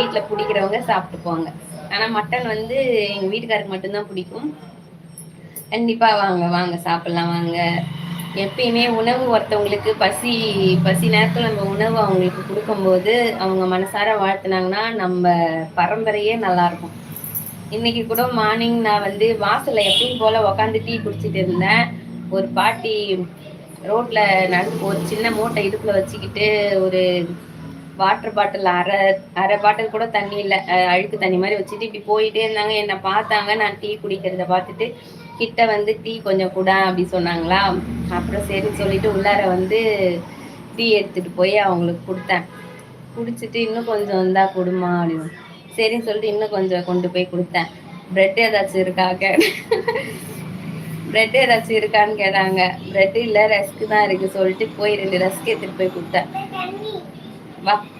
வீட்டில் பிடிக்கிறவங்க சாப்பிட்டுக்குவாங்க. ஆனால் மட்டன் வந்து எங்கள் வீட்டுக்காருக்கு மட்டும்தான் பிடிக்கும். கண்டிப்பாக வாங்க வாங்க சாப்பிட்லாம் வாங்க. எப்பயுமே உணவு ஒருத்தவங்களுக்கு பசி பசி நேரத்தில் நம்ம உணவு அவங்களுக்கு கொடுக்கும்போது அவங்க மனசார வாழ்த்துனாங்கன்னா நம்ம பரம்பரையே நல்லாயிருக்கும். இன்னைக்கு கூட மார்னிங் நான் வந்து வாசலில் எப்பயும் போல் உக்காந்து டீ குடிச்சிட்டு இருந்தேன். ஒரு பாட்டி ரோட்டில் நடு ஒரு சின்ன மூட்டை இடுப்பில் வச்சுக்கிட்டு ஒரு வாட்டர் பாட்டில் அரை அரை பாட்டில் கூட தண்ணி இல்லை. அழுக்கு தண்ணி மாதிரி வச்சுட்டு இப்படி போயிட்டே இருந்தாங்க. என்னை பார்த்தாங்க. நான் டீ குடிக்கிறத பார்த்துட்டு கிட்ட வந்து டீ கொஞ்சம் கூட அப்படி சொன்னாங்களா. அப்புறம் சரி சொல்லிட்டு உள்ளார வந்து டீ எடுத்துட்டு போய் அவங்களுக்கு கொடுத்தேன். குடிச்சிட்டு இன்னும் கொஞ்சம் இருந்தால் கொடுமா அப்படின்னு சரின்னு சொல்லிட்டு இன்னும் கொஞ்சம் கொண்டு போய் கொடுத்தேன். பிரெட் ஏதாச்சும் இருக்கா கே? பிரெட் ஏதாச்சும் இருக்கான்னு கேட்டாங்க. பிரெட் இல்லை ரஸ்க்கு தான் இருக்கு சொல்லிட்டு போய் ரெண்டு ரஸ்க் எடுத்துட்டு போய் கொடுத்தேன். Va.